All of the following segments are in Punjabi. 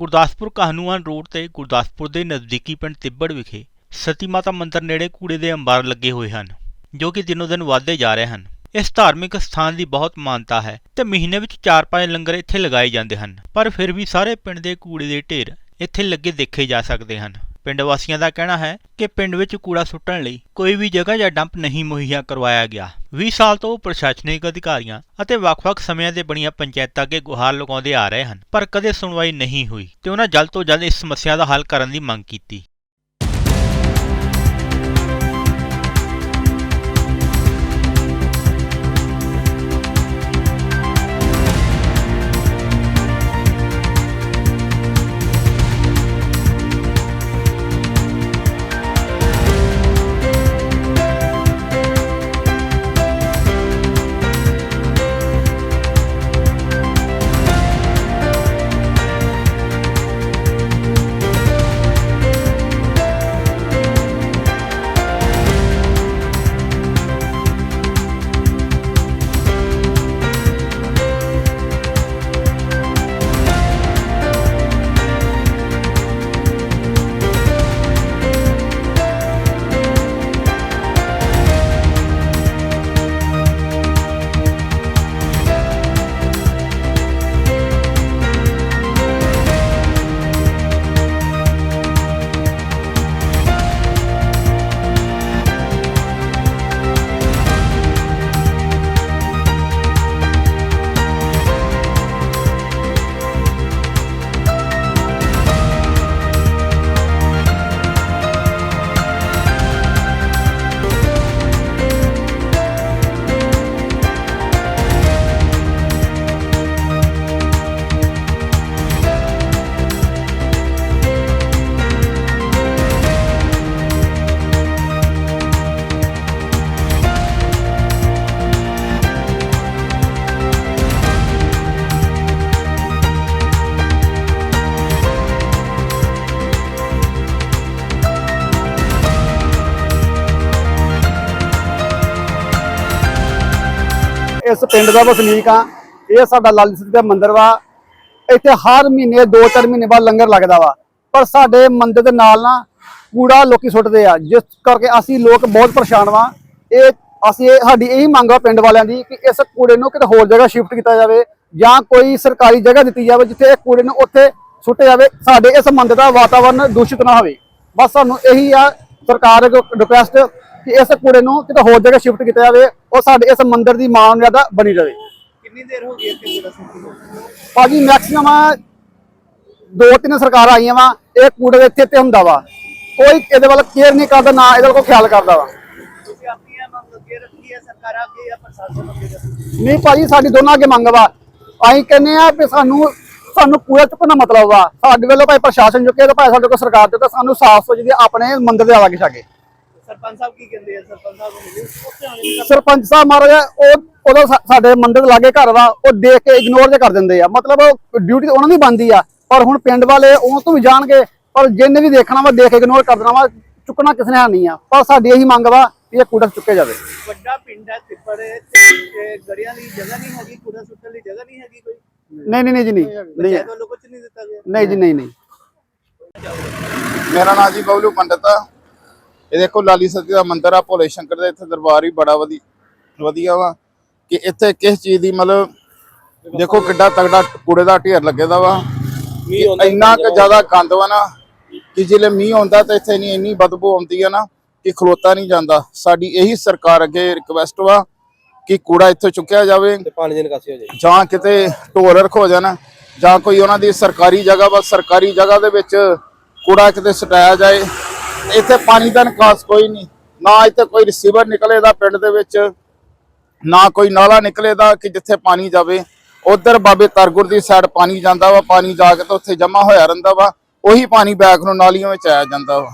ਗੁਰਦਾਸਪੁਰ ਕਹਾਨੂਆਨ ਰੋਡ ਤੇ ਗੁਰਦਾਸਪੁਰ ਦੇ ਨਜ਼ਦੀਕੀ ਪਿੰਡ ਤਿੱਬੜ ਵਿਖੇ ਸਤੀ ਮਾਤਾ ਮੰਦਿਰ ਨੇੜੇ ਕੂੜੇ ਦੇ ਅੰਬਾਰ ਲੱਗੇ ਹੋਏ ਹਨ, ਜੋ ਕਿ ਦਿਨੋ ਦਿਨ ਵਧਦੇ ਜਾ ਰਹੇ ਹਨ। ਇਸ ਧਾਰਮਿਕ ਸਥਾਨ ਦੀ ਬਹੁਤ ਮਾਨਤਾ ਹੈ ਤੇ ਮਹੀਨੇ ਵਿੱਚ 4-5 ਲੰਗਰ ਇੱਥੇ ਲਗਾਏ ਜਾਂਦੇ ਹਨ, ਪਰ ਫਿਰ ਵੀ ਸਾਰੇ ਪਿੰਡ ਦੇ ਕੂੜੇ ਦੇ ਢੇਰ ਇੱਥੇ ਲੱਗੇ ਦੇਖੇ ਜਾ ਸਕਦੇ ਹਨ। ਪਿੰਡ ਵਾਸੀਆਂ ਦਾ ਕਹਿਣਾ ਹੈ ਕਿ ਪਿੰਡ ਵਿੱਚ ਕੂੜਾ ਸੁੱਟਣ ਲਈ ਕੋਈ ਵੀ ਜਗ੍ਹਾ ਜਾਂ ਡੰਪ ਨਹੀਂ ਮੁਹੱਈਆ ਕਰਵਾਇਆ ਗਿਆ। 20 ਸਾਲ ਤੋਂ ਉਹ ਪ੍ਰਸ਼ਾਸਨਿਕ ਅਧਿਕਾਰੀਆਂ ਅਤੇ ਵੱਖ-ਵੱਖ ਸਮਿਆਂ ਦੇ ਬਣੀਆਂ ਪੰਚਾਇਤਾਂ ਅੱਗੇ ਗੁਹਾਰ ਲਗਾਉਂਦੇ ਆ ਰਹੇ ਹਨ, ਪਰ ਕਦੇ ਸੁਣਵਾਈ ਨਹੀਂ ਹੋਈ ਤੇ ਉਹਨਾਂ ਜਲਦ ਤੋਂ ਜਲਦ ਇਸ ਸਮੱਸਿਆ ਦਾ ਹੱਲ ਕਰਨ ਦੀ ਮੰਗ ਕੀਤੀ। ਇਸ ਪਿੰਡ ਦਾ ਵਸਨੀਕ ਆ। ਇਹ ਸਾਡਾ ਲਾਲੀ ਸਿੰਘ ਦਾ ਮੰਦਿਰ ਵਾ। ਇੱਥੇ ਹਰ ਮਹੀਨੇ 2-4 ਮਹੀਨੇ ਬਾਅਦ ਲੰਗਰ ਲੱਗਦਾ ਵਾ। ਪਰ ਸਾਡੇ ਮੰਦਿਰ ਦੇ ਨਾਲ ਨਾ ਕੂੜਾ ਲੋਕੀ ਸੁੱਟਦੇ ਆ। ਜਿਸ ਕਰਕੇ ਅਸੀਂ ਲੋਕ ਬਹੁਤ ਪਰੇਸ਼ਾਨ ਵਾਂ। ਇਹ ਅਸੀਂ ਇਹ ਸਾਡੀ ਇਹੀ ਮੰਗ ਆ ਪਿੰਡ ਵਾਲਿਆਂ ਦੀ ਕਿ ਇਸ ਕੂੜੇ ਨੂੰ ਕਿਤੇ ਹੋਰ ਜਗ੍ਹਾ ਸ਼ਿਫਟ ਕੀਤਾ ਜਾਵੇ ਜਾਂ ਕੋਈ ਸਰਕਾਰੀ ਜਗ੍ਹਾ ਦਿੱਤੀ ਜਾਵੇ ਜਿੱਥੇ ਇਹ ਕੂੜੇ ਨੂੰ ਉੱਥੇ ਸੁੱਟਿਆ ਜਾਵੇ। ਸਾਡੇ ਇਸ ਮੰਦਿਰ ਦਾ ਵਾਤਾਵਰਨ ਦੂਸ਼ਿਤ ਨਾ ਹੋਵੇ। ਬਸ ਸਾਨੂੰ ਇਹੀ ਆ। ਸਰਕਾਰ ਰਿਕੁਐਸਟ ਕਿ ਇਸ ਕੂੜੇ ਨੂੰ ਕਿਤੇ ਹੋਰ ਜਗ੍ਹਾ ਸ਼ਿਫਟ ਕੀਤਾ ਜਾਵੇ ਉਹ ਸਾਡੇ ਇਸ ਮੰਦਿਰ ਦੀ ਮਾਨਯਤਾ ਬਣੀ ਰਹੇ। ਕਿੰਨੀ ਦੇਰ ਹੋ ਗਈ ਇੱਥੇ ਕੂੜਾ ਸੁੱਟੀ ਭਾਜੀ ਮੈਕਸਿਮਮ ਦੋ ਤਿੰਨ ਸਰਕਾਰਾਂ ਆਈਆਂ ਵਾ ਇਹ ਕੂੜੇ ਦੇ ਇੱਥੇ ਤੇ ਹੁੰਦਾ ਵਾ। ਕੋਈ ਇਹਦੇ ਵੱਲ ਕੇਅਰ ਨਹੀਂ ਕਰਦਾ ਨਾ ਇਹਦੇ ਵੱਲ ਕੋਈ ਖਿਆਲ ਕਰਦਾ ਵਾ। ਨਹੀਂ ਭਾਜੀ ਸਾਡੀ ਦੋਨਾਂ ਅੱਗੇ ਮੰਗ ਵਾ। ਅਸੀਂ ਕਹਿੰਦੇ ਆ ਕਿ ਸਾਨੂੰ ਸਾਨੂੰ ਕੂੜਾ ਚੁੱਕਣ ਦਾ ਮਤਲਬ ਵਾ। ਸਾਡੇ ਵੱਲੋਂ ਭਾਈ ਪ੍ਰਸ਼ਾਸਨ ਚੁੱਕੇ ਤੇ ਭਾਈ ਸਾਡੇ ਕੋਲ ਸਰਕਾਰ ਚੁੱਕੇ ਸਾਨੂੰ ਸਾਫ਼ ਦੀ ਆਪਣੇ ਮੰਦਿਰ ਦੇ ਲਾਗੇ ਛਾਗੇ ਸਰਪੰਚ ਸਾਹਿਬ ਕੀ ਕਹਿੰਦੇ ਆ? ਸਰਪੰਚ ਸਾਹਿਬ ਨੂੰ ਮਿਲੇ। ਉੱਥੇ ਆਣੇ ਦੀ ਸਰਪੰਚ ਸਾਹਿਬ ਮਹਾਰਾਜ ਉਹ ਉਹਦਾ ਸਾਡੇ ਮੰਦਿਰ ਲਾਗੇ ਘਰ ਵਾ ਉਹ ਦੇਖ ਕੇ ਇਗਨੋਰ ਜੇ ਕਰ ਦਿੰਦੇ ਆ। ਮਤਲਬ ਡਿਊਟੀ ਉਹਨਾਂ ਦੀ ਬਣਦੀ ਆ ਪਰ ਹੁਣ ਪਿੰਡ ਵਾਲੇ ਉਹ ਤੋਂ ਵੀ ਜਾਣਗੇ ਪਰ ਜਿਹਨੇ ਵੀ ਦੇਖਣਾ ਵਾ ਦੇਖ ਇਗਨੋਰ ਕਰ ਦੇਣਾ ਵਾ ਚੁੱਕਣਾ ਕਿਸ ਨੇ ਨਹੀਂ ਆ। ਪਰ ਸਾਡੀ ਇਹੀ ਮੰਗ ਵਾ ਕਿ ਇਹ ਕੂੜਾ ਚੁੱਕੇ ਜਾਵੇ। ਵੱਡਾ ਪਿੰਡ ਹੈ ਤਿੱਪੜ ਤੇ ਗੜੀਆਂ ਦੀ ਜਗ੍ਹਾ ਨਹੀਂ ਹੈਗੀ ਕੂੜਾ ਸੁੱਟਣ ਦੀ ਜਗ੍ਹਾ ਨਹੀਂ ਹੈਗੀ ਕੋਈ? ਨਹੀਂ ਨਹੀਂ ਨਹੀਂ ਜੀ ਨਹੀਂ ਨਹੀਂ। ਪੰਚਾਇਤ ਵੱਲੋਂ ਕੁਝ ਨਹੀਂ ਦਿੱਤਾ ਗਿਆ। ਨਹੀਂ ਜੀ ਨਹੀਂ ਨਹੀਂ। ਮੇਰਾ ਨਾਮ ਜੀ ਬਬਲੂ ਪੰਡਤ ਆ। ਇਹ ਦੇਖੋ ਲਾਲੀ ਸਤੀ ਦਾ ਮੰਦਿਰ ਆ ਭੋਲੇ ਸ਼ੰਕਰ ਦਾ ਇੱਥੇ ਦਰਬਾਰ ਵੀ ਬੜਾ ਵਧੀ ਵਧੀਆ ਵਾ। ਕਿ ਇੱਥੇ ਕਿਸ ਚੀਜ਼ ਦੀ ਮਤਲਬ ਦੇਖੋ ਕਿੱਡਾ ਤਗੜਾ ਕੂੜੇ ਦਾ ਢੇਰ ਲੱਗੇ ਦਾ ਵਾ। ਇੰਨਾ ਕੁ ਜ਼ਿਆਦਾ ਗੰਦ ਵਾ ਨਾ ਕਿ ਜਿਲੇ ਮੀਂਹ ਆਉਂਦਾ ਤਾਂ ਇੱਥੇ ਨਹੀਂ ਇੰਨੀ ਬਦਬੂ ਆਉਂਦੀ ਆ ਨਾ ਕਿ ਖਲੋਤਾ ਨਹੀਂ ਜਾਂਦਾ। ਸਾਡੀ ਇਹੀ ਸਰਕਾਰ ਅੱਗੇ ਰਿਕਵੈਸਟ ਵਾ ਕਿ ਕੂੜਾ ਇੱਥੇ ਚੁੱਕਿਆ ਜਾਵੇ ਤੇ ਪਾਣੀ ਦੀ ਨਿਕਾਸੀ ਹੋ ਜਾਏ। ਜਾਂ ਕਿਤੇ ਢੋਲ ਰੱਖੋ ਜਾਣ ਜਾਂ ਕੋਈ ਉਹਨਾਂ ਦੀ ਸਰਕਾਰੀ ਜਗ੍ਹਾ ਵਾ। ਸਰਕਾਰੀ ਜਗ੍ਹਾ ਦੇ ਵਿੱਚ ਕੂੜਾ ਕਿਤੇ ਸਟਾਇਆ ਜਾਏ ਇੱਥੇ ਪਾਣੀ ਦਾ ਨਿਕਾਸ ਕੋਈ ਨਹੀਂ ਨਾ ਇੱਥੇ ਕੋਈ ਰਿਸੀਵਰ ਨਿਕਲੇਦਾ ਪਿੰਡ ਦੇ ਵਿੱਚ ਨਾ ਕੋਈ ਨਾਲਾ ਨਿਕਲੇਦਾ ਕਿ ਜਿੱਥੇ ਪਾਣੀ ਜਾਵੇ। ਉਧਰ ਬਾਬੇ ਤਰਗੁਰ ਦੀ ਸਾਈਡ ਪਾਣੀ ਜਾਂਦਾ ਵਾ ਪਾਣੀ ਜਾ ਕੇ ਤਾਂ ਉੱਥੇ ਜਮਾ ਹੋਇਆ ਰਹਿੰਦਾ ਵਾ ਉਹੀ ਪਾਣੀ ਬੈਕ ਨੂੰ ਨਾਲੀਆਂ ਵਿੱਚ ਆਇਆ ਜਾਂਦਾ ਵਾ।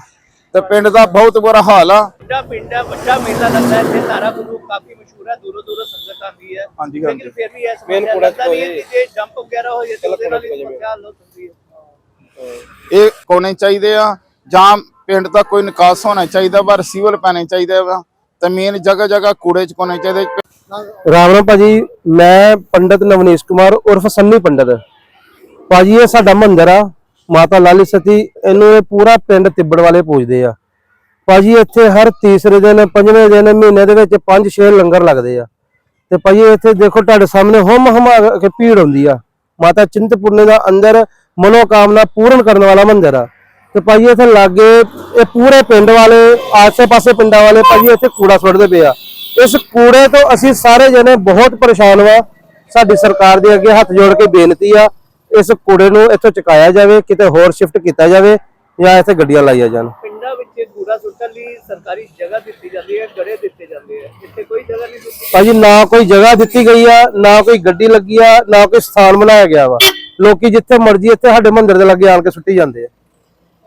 ਤੇ ਪਿੰਡ ਦਾ ਬਹੁਤ ਬੁਰਾ ਹਾਲ ਆ। ਵੱਡਾ ਪਿੰਡ ਹੈ ਵੱਡਾ ਮੇਲਾ ਲੱਗਦਾ ਹੈ ਇੱਥੇ ਤਾਰਾ ਗੁਰੂ ਕਾਫੀ ਮਸ਼ਹੂਰ ਹੈ ਦੂਰੋਂ ਦੂਰੋਂ ਸੰਗਤ ਆਉਂਦੀ ਹੈ ਹਾਂਜੀ, ਹਾਂਜੀ। ਲੇਕਿਨ ਫਿਰ ਵੀ ਇਹ Main ਸਮੱਸਿਆ ਕੂੜਾ ਲੱਗਦਾ ਵੀ ਹੈ ਕੋਈ- ਕਿ ਜੇ ਜੰਪ ਵਗੈਰਾ ਹੋ ਜਾਏ ਤਾਂ ਉਹਦੇ ਨਾਲ ਹੀ ਸਮੱਸਿਆ ਹੱਲ ਹੋ ਸਕਦੀ ਹੈ ਇਹ ਕੋਨੇ ਚਾਹੀਦੇ ਆ ਜਾਂ ਪਿੰਡ ਦਾ ਕੋਈ ਨਿਕਾਸ ਹੋਣਾ ਚਾਹੀਦਾ ਵਾ ਰਿਸੀਵਰ ਪੈਣੇ ਚਾਹੀਦੇ ਵਾ, ਤੇ ਮੇਨ ਜਗ੍ਹਾ ਜਗ੍ਹਾ ਕੂੜੇ ਚ ਚਾਹੀਦੇ। ਰਾਮ ਰਾਮ ਭਾਜੀ, ਮੈਂ ਪੰਡਤ ਨਵਨੀਸ਼ ਕੁਮਾਰ ਉਰਫ ਸੰਨੀ ਪੰਡਤ। ਭਾਜੀ, ਇਹ ਸਾਡਾ ਮੰਦਿਰ ਆ, ਮਾਤਾ ਲਾਲੀ ਸਤੀ, ਇਹਨੂੰ ਇਹ ਪੂਰਾ ਪਿੰਡ ਤਿੱਬੜ ਵਾਲੇ ਪੂਜਦੇ ਆ। ਭਾਜੀ, ਇੱਥੇ ਹਰ ਤੀਸਰੇ ਦਿਨ, ਪੰਜਵੇਂ ਦਿਨ, ਮਹੀਨੇ ਦੇ ਵਿੱਚ 5-6 ਲੰਗਰ ਲੱਗਦੇ ਆ। ਤੇ ਭਾਜੀ, ਇੱਥੇ ਦੇਖੋ ਤੁਹਾਡੇ ਸਾਹਮਣੇ ਹਮ ਹਮਾ ਕੇ ਭੀੜ ਹੁੰਦੀ ਆ। ਮਾਤਾ ਚਿੰਤਪੁਰਨੇ ਦਾ ਅੰਦਰ ਮਨੋਕਾਮਨਾ ਪੂਰਨ ਕਰਨ ਵਾਲਾ ਮੰਦਿਰ ਆ। ਤੇ ਭਾਜੀ ਇੱਥੇ ਲਾਗੇ ਇਹ ਪੂਰੇ ਪਿੰਡ ਵਾਲੇ ਆਸੇ-ਪਾਸੇ ਪਿੰਡਾਂ ਵਾਲੇ ਭਾਜੀ ਇੱਥੇ ਕੂੜਾ ਸੁੱਟਦੇ ਪਏ ਆ। ਇਸ ਕੂੜੇ ਤੋਂ ਅਸੀਂ ਸਾਰੇ ਜਣੇ ਬਹੁਤ ਪਰੇਸ਼ਾਨ ਵਾ। ਸਾਡੀ ਸਰਕਾਰ ਦੇ ਅੱਗੇ ਹੱਥ ਜੋੜ ਕੇ ਬੇਨਤੀ ਆ ਇਸ ਕੂੜੇ ਨੂੰ ਇੱਥੋਂ ਚੁਕਾਇਆ ਜਾਵੇ ਕਿਤੇ ਹੋਰ ਸ਼ਿਫਟ ਕੀਤਾ ਜਾਵੇ ਜਾਂ ਇੱਥੇ ਗੱਡੀਆਂ ਲਾਈਆਂ ਜਾਣ। ਪਿੰਡਾਂ ਵਿੱਚ ਕੂੜਾ ਸੁੱਟਣ ਲਈ ਸਰਕਾਰੀ ਜਗ੍ਹਾ ਦਿੱਤੀ ਜਾਂਦੀ ਹੈ ਗੜੇ ਦਿੱਤੇ ਜਾਂਦੇ ਆ। ਇੱਥੇ ਕੋਈ ਜਗ੍ਹਾ ਨਹੀਂ ਦਿੱਤੀ। ਭਾਜੀ ਨਾ ਕੋਈ ਜਗ੍ਹਾ ਦਿੱਤੀ ਗਈ ਆ ਨਾ ਕੋਈ ਗੱਡੀ ਲੱਗੀ ਆ ਨਾ ਕੋਈ ਸਥਾਨ ਬਣਾਇਆ ਗਿਆ ਵਾ। ਲੋਕੀ ਜਿੱਥੇ ਮਰਜ਼ੀ ਇੱਥੇ ਸਾਡੇ ਮੰਦਿਰ ਦੇ ਲੱਗੇ ਆਣ ਕੇ ਸੁੱਟੀ ਜਾਂਦੇ ਆ।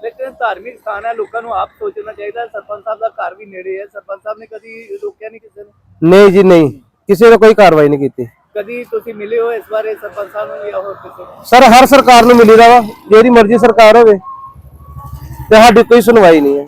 ਲੇਕਿਨ ਧਾਰਮਿਕ ਸਥਾਨ ਹੈ ਲੋਕਾਂ ਨੂੰ ਆਪ ਸੋਚਣਾ ਚਾਹੀਦਾ ਸਰਪੰਚ ਸਾਹਿਬ ਦਾ ਘਰ ਵੀ ਨੇੜੇ ਹੈ। ਸਰਪੰਚ ਸਾਹਿਬ ਨੇ ਕਦੀ ਰੋਕਿਆ ਨਹੀਂ ਕਿਸੇ ਨੂੰ? ਨਹੀਂ ਜੀ ਨਹੀਂ। ਕਿਸੇ ਨੇ ਕੋਈ ਕਾਰਵਾਈ ਨਹੀਂ ਕੀਤੀ। ਕਦੀ ਤੁਸੀਂ ਮਿਲੇ ਹੋ ਇਸ ਬਾਰੇ ਸਰਪੰਚ ਸਾਹਿਬ ਨੂੰ ਜਾਂ ਹੋਰ ਕਿਸੇ ਨੂੰ? ਸਰ ਹਰ ਸਰਕਾਰ ਨੂੰ ਮਿਲੀਦਾ ਵਾ। ਜਿਹੜੀ ਮਰਜ਼ੀ ਸਰਕਾਰ ਹੋਵੇ ਤੇ ਸਾਡੀ ਕੋਈ ਸੁਣਵਾਈ ਨਹੀਂ ਹੈ।